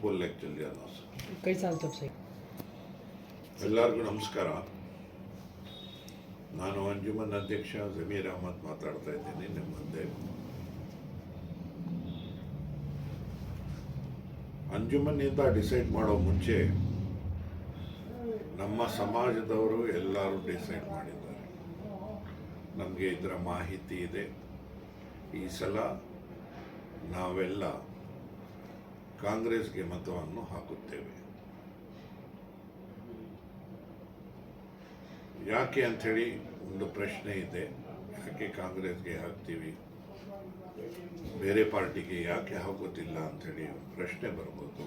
Full actually ಅಲ್ಲ ಕೈ ಸಾಲು ಎಲ್ಲರಿಗೂ ನಮಸ್ಕಾರ. ನಾನು ಅಂಜುಮನ್ ಅಧ್ಯಕ್ಷ ಜಮೀರ್ ಅಹಮದ್ ಮಾತಾಡ್ತಾ ಇದ್ದೀನಿ ನಿಮ್ಮ ಮುಂದೆ. ಅಂಜುಮನ್ನಿಂದ ಡಿಸೈಡ್ ಮಾಡೋ ಮುಂಚೆ ನಮ್ಮ ಸಮಾಜದವರು ಎಲ್ಲರೂ ಡಿಸೈಡ್ ಮಾಡಿದ್ದಾರೆ. ನಮಗೆ ಇದರ ಮಾಹಿತಿ ಇದೆ. ಈ ಸಲ ನಾವೆಲ್ಲ ಕಾಂಗ್ರೆಸ್ಗೆ ಮತವನ್ನು ಹಾಕುತ್ತೇವೆ. ಯಾಕೆ ಅಂಥೇಳಿ ಒಂದು ಪ್ರಶ್ನೆ ಇದೆ. ಯಾಕೆ ಕಾಂಗ್ರೆಸ್ಗೆ ಹಾಕ್ತೀವಿ? ಬೇರೆ ಪಾರ್ಟಿಗೆ ಯಾಕೆ ಹಾಕೋತಿಲ್ಲ ಅಂಥೇಳಿ ಪ್ರಶ್ನೆ ಬರ್ಬೋದು.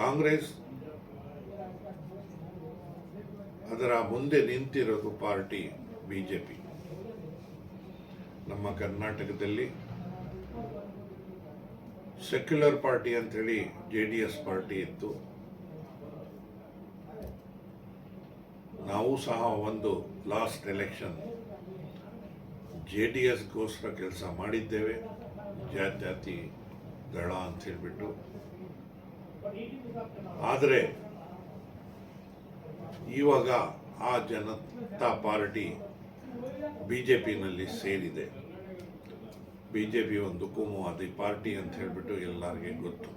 ಕಾಂಗ್ರೆಸ್ ಅದರ ಮುಂದೆ ನಿಂತಿರೋದು ಪಾರ್ಟಿ ಬಿ ನಮ್ಮ ಕರ್ನಾಟಕದಲ್ಲಿ ಸೆಕ್ಯುಲರ್ ಪಾರ್ಟಿ ಅಂಥೇಳಿ ಜೆ ಡಿ ಎಸ್ ಪಾರ್ಟಿ ಇತ್ತು. ನಾವು ಸಹ ಒಂದು ಲಾಸ್ಟ್ ಎಲೆಕ್ಷನ್ ಜೆ ಡಿ ಎಸ್ಗೋಸ್ಕರ ಕೆಲಸ ಮಾಡಿದ್ದೇವೆ. ಜಾತ್ಯಾತಿ ದಳ ಅಂತ ಹೇಳಿಬಿಟ್ಟು. ಆದರೆ ಇವಾಗ ಆ ಜನತಾ ಪಾರ್ಟಿ ಬಿ ಜೆ ಪಿನಲ್ಲಿ ಸೇರಿದೆ. ಬಿ ಜೆ ಪಿ ಒಂದು ಕೋಮುವಾದಿ ಪಾರ್ಟಿ ಅಂತ ಹೇಳಿಬಿಟ್ಟು ಎಲ್ಲರಿಗೆ ಗೊತ್ತು.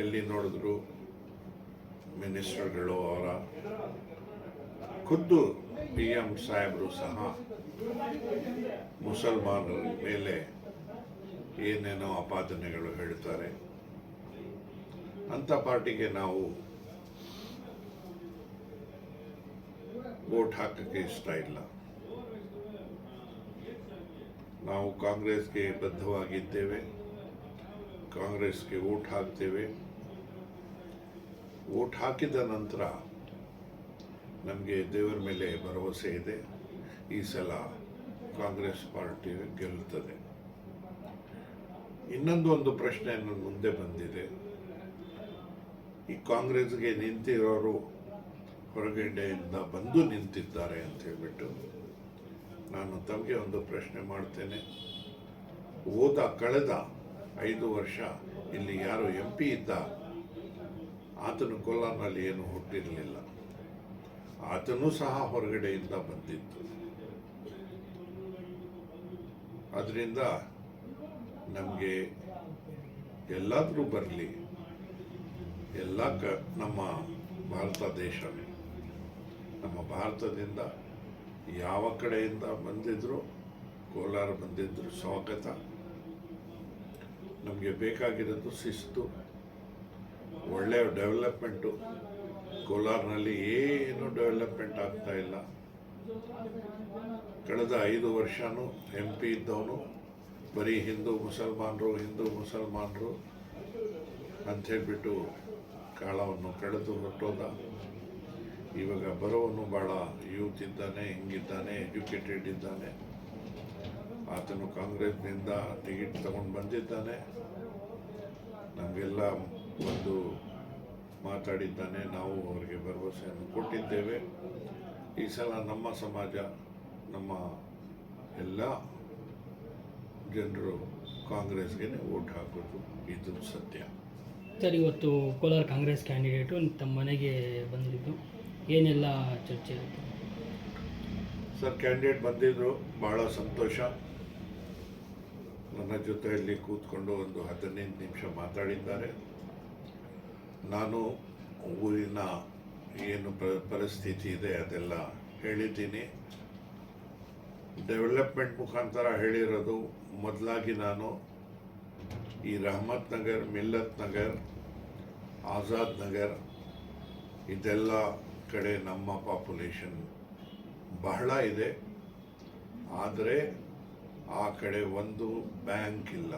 ಎಲ್ಲಿ ನೋಡಿದ್ರು ಮಿನಿಸ್ಟರ್ಗಳು ಅವರ, ಖುದ್ದು ಪಿ ಎಂ ಸಾಹೇಬರು ಸಹ ಮುಸಲ್ಮಾನರ ಮೇಲೆ ಏನೇನೋ ಆಪಾದನೆಗಳು ಹೇಳ್ತಾರೆ. ಅಂಥ ಪಾರ್ಟಿಗೆ ನಾವು ವೋಟ್ ಹಾಕಕ್ಕೆ ಇಷ್ಟ ಇಲ್ಲ. ನಾವು ಕಾಂಗ್ರೆಸ್ಗೆ ಬದ್ಧವಾಗಿದ್ದೇವೆ. ಕಾಂಗ್ರೆಸ್ಗೆ ಓಟ್ ಹಾಕ್ತೇವೆ. ಓಟ್ ಹಾಕಿದ ನಂತರ ನಮಗೆ ದೇವರ ಮೇಲೆ ಭರವಸೆ ಇದೆ. ಈ ಸಲ ಕಾಂಗ್ರೆಸ್ ಪಾರ್ಟಿ ಗೆಲ್ಲುತ್ತದೆ. ಇನ್ನೊಂದು ಒಂದು ಪ್ರಶ್ನೆ ನನ್ನ ಮುಂದೆ ಬಂದಿದೆ. ಈ ಕಾಂಗ್ರೆಸ್ಗೆ ನಿಂತಿರೋರು ಹೊರಗಡೆಯಿಂದ ಬಂದು ನಿಂತಿದ್ದಾರೆ ಅಂತ ಹೇಳ್ಬಿಟ್ಟು. ನಾನು ತಮಗೆ ಒಂದು ಪ್ರಶ್ನೆ ಮಾಡ್ತೇನೆ ಹೋದ ಕಳೆದ ಐದು ವರ್ಷ ಇಲ್ಲಿ ಯಾರು ಎಂ ಪಿ ಇದ್ದ. ಆತನು ಕೋಲಾರ್ನಲ್ಲಿ ಏನು ಹುಟ್ಟಿರಲಿಲ್ಲ. ಆತನೂ ಸಹ ಹೊರಗಡೆಯಿಂದ ಬಂದಿತ್ತು. ಅದರಿಂದ ನಮಗೆ ಎಲ್ಲಾದರೂ ಬರಲಿ. ಎಲ್ಲ ಕ ನಮ್ಮ ಭಾರತ ದೇಶವೇ ನಮ್ಮ ಭಾರತದಿಂದ ಯಾವ ಕಡೆಯಿಂದ ಬಂದಿದ್ರು, ಕೋಲಾರ ಬಂದಿದ್ರು, ಸ್ವಾಗತ. ನಮಗೆ ಬೇಕಾಗಿರೋದು ಶಿಸ್ತು, ಒಳ್ಳೆಯ ಡೆವಲಪ್ಮೆಂಟು. ಕೋಲಾರ್ನಲ್ಲಿ ಏನು ಡೆವಲಪ್ಮೆಂಟ್ ಆಗ್ತಾ ಇಲ್ಲ. ಕಳೆದ ಐದು ವರ್ಷನೂ ಎಂ ಪಿ ಇದ್ದವನು, ಬರೀ ಹಿಂದೂ ಮುಸಲ್ಮಾನರು ಹಿಂದೂ ಮುಸಲ್ಮಾನರು ಅಂಥೇಳ್ಬಿಟ್ಟು ಕಾಲವನ್ನು ಕಳೆದು ಹೊರಟೋದ. ಇವಾಗ ಬರೋನು ಭಾಳ ಯೂತ್ ಇದ್ದಾನೆ, ಹಿಂಗಿದ್ದಾನೆ ಎಜುಕೇಟೆಡ್ ಇದ್ದಾನೆ. ಆತನು ಕಾಂಗ್ರೆಸ್ನಿಂದ ಟಿಕೆಟ್ ತಗೊಂಡು ಬಂದಿದ್ದಾನೆ. ನಮಗೆಲ್ಲ ಒಂದು ಮಾತಾಡಿದ್ದಾನೆ, ನಾವು ಅವರಿಗೆ ಭರವಸೆಯನ್ನು ಕೊಟ್ಟಿದ್ದೇವೆ. ಈ ಸಲ ನಮ್ಮ ಸಮಾಜ, ನಮ್ಮ ಎಲ್ಲ ಜನರು ಕಾಂಗ್ರೆಸ್ಗೆ ವೋಟ್ ಹಾಕೋದು ಇದು ಸತ್ಯ. ಸರ್, ಇವತ್ತು ಕೋಲಾರ ಕಾಂಗ್ರೆಸ್ ಕ್ಯಾಂಡಿಡೇಟು ತಮ್ಮ ಮನೆಗೆ ಬಂದಿದ್ದು. ಏನೆಲ್ಲ ಚರ್ಚೆ ಸರ್, ಕ್ಯಾಂಡಿಡೇಟ್ ಬಂದಿದ್ದರು ಭಾಳ ಸಂತೋಷ. ನನ್ನ ಜೊತೆಯಲ್ಲಿ ಕೂತ್ಕೊಂಡು ಒಂದು ಹದಿನೈದು ನಿಮಿಷ ಮಾತಾಡಿದ್ದಾರೆ. ನಾನು ಊರಿನ ಏನು ಪರಿಸ್ಥಿತಿ ಇದೆ ಅದೆಲ್ಲ ಹೇಳಿದ್ದೀನಿ. ಡೆವಲಪ್ಮೆಂಟ್ ಮುಖಾಂತರ ಹೇಳಿರೋದು ಮೊದಲಾಗಿ ನಾನು ಈ ರಹಮತ್ ನಗರ್, ಮಿಲ್ಲತ್ ನಗರ್, ಆಜಾದ್ ನಗರ್, ಇದೆಲ್ಲ ಕಡೆ ನಮ್ಮ ಪಾಪ್ಯುಲೇಷನ್ ಬಹಳ ಇದೆ. ಆದರೆ ಆ ಕಡೆ ಒಂದು ಬ್ಯಾಂಕ್ ಇಲ್ಲ.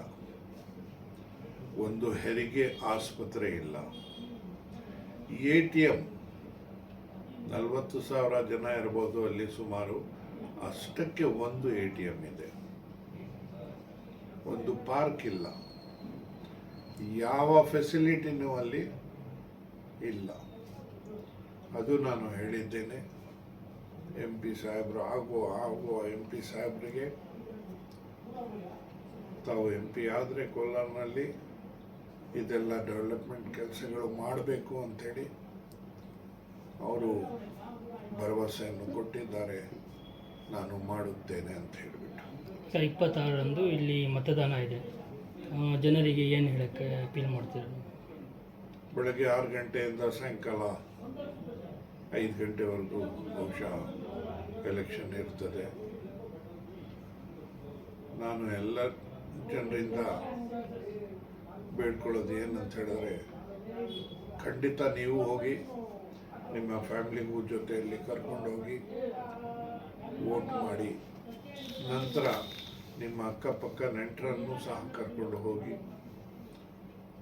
ಒಂದು ಹೆರಿಗೆ ಆಸ್ಪತ್ರೆ ಇಲ್ಲ. ಎ ಟಿ ಎಂ ನಲವತ್ತು ಸಾವಿರ ಜನ ಇರ್ಬೋದು ಅಲ್ಲಿ ಸುಮಾರು. ಅಷ್ಟಕ್ಕೆ ಒಂದು ಎ ಟಿ ಎಂ ಇದೆ. ಒಂದು ಪಾರ್ಕ್ ಇಲ್ಲ. ಯಾವ ಫೆಸಿಲಿಟಿನೂ ಅಲ್ಲಿ ಇಲ್ಲ. ಅದು ನಾನು ಹೇಳಿದ್ದೇನೆ. ಎಂ ಪಿ ಸಾಹೇಬರು ಆಗುವ ಆಗುವ ಎಂ ಪಿ ಸಾಹೇಬರಿಗೆ. ತಾವು ಎಂ ಪಿ ಆದರೆ ಕೋಲಾರ್ನಲ್ಲಿ ಇದೆಲ್ಲ ಡೆವಲಪ್ಮೆಂಟ್ ಕೆಲಸಗಳು ಮಾಡಬೇಕು ಅಂಥೇಳಿ ಅವರು ಭರವಸೆಯನ್ನು ಕೊಟ್ಟಿದ್ದಾರೆ. ನಾನು ಮಾಡುತ್ತೇನೆ ಅಂತ ಹೇಳಿಬಿಟ್ಟು. ಸರ್ ಇಪ್ಪತ್ತಾರರಂದು ಇಲ್ಲಿ ಮತದಾನ ಇದೆ. ಜನರಿಗೆ ಏನು ಹೇಳಕ್ಕೆ ಅಪೀಲ್ ಮಾಡ್ತೀರ? ಬೆಳಗ್ಗೆ ಆರು ಗಂಟೆಯಿಂದ ಸಾಯಂಕಾಲ ಐದು ಗಂಟೆವರೆಗೂ ಬಹುಶಃ ಎಲೆಕ್ಷನ್ ಇರ್ತದೆ. ನಾನು ಎಲ್ಲ ಜನರಿಂದ ಬೇಡ್ಕೊಳ್ಳೋದು ಏನಂತ ಹೇಳಿದ್ರೆ, ಖಂಡಿತ ನೀವು ಹೋಗಿ, ನಿಮ್ಮ ಫ್ಯಾಮಿಲಿಗೂ ಜೊತೆಯಲ್ಲಿ ಕರ್ಕೊಂಡೋಗಿ ವೋಟ್ ಮಾಡಿ, ನಂತರ ನಿಮ್ಮ ಅಕ್ಕಪಕ್ಕ ನೆಂಟರನ್ನು ಸಹ ಕರ್ಕೊಂಡು ಹೋಗಿ,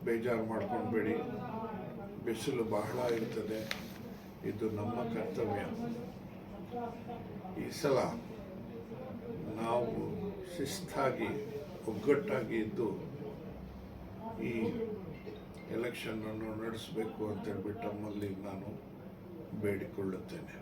ಬೇಜಾರು ಮಾಡ್ಕೊಳ್ಬೇಡಿ ಬಿಸಿಲು ಬಹಳ ಇರ್ತದೆ. ಇದು ನಮ್ಮ ಕರ್ತವ್ಯ. ಈ ಸಲ ನಾವು ಶಿಸ್ತಾಗಿ, ಒಗ್ಗಟ್ಟಾಗಿ ಇದ್ದು ಈ ಎಲೆಕ್ಷನನ್ನು ನಡೆಸಬೇಕು ಅಂತ ಹೇಳ್ಬಿಟ್ಟು ನಮ್ಮಲ್ಲಿ ನಾನು ಬೇಡಿಕೊಳ್ಳುತ್ತೇನೆ.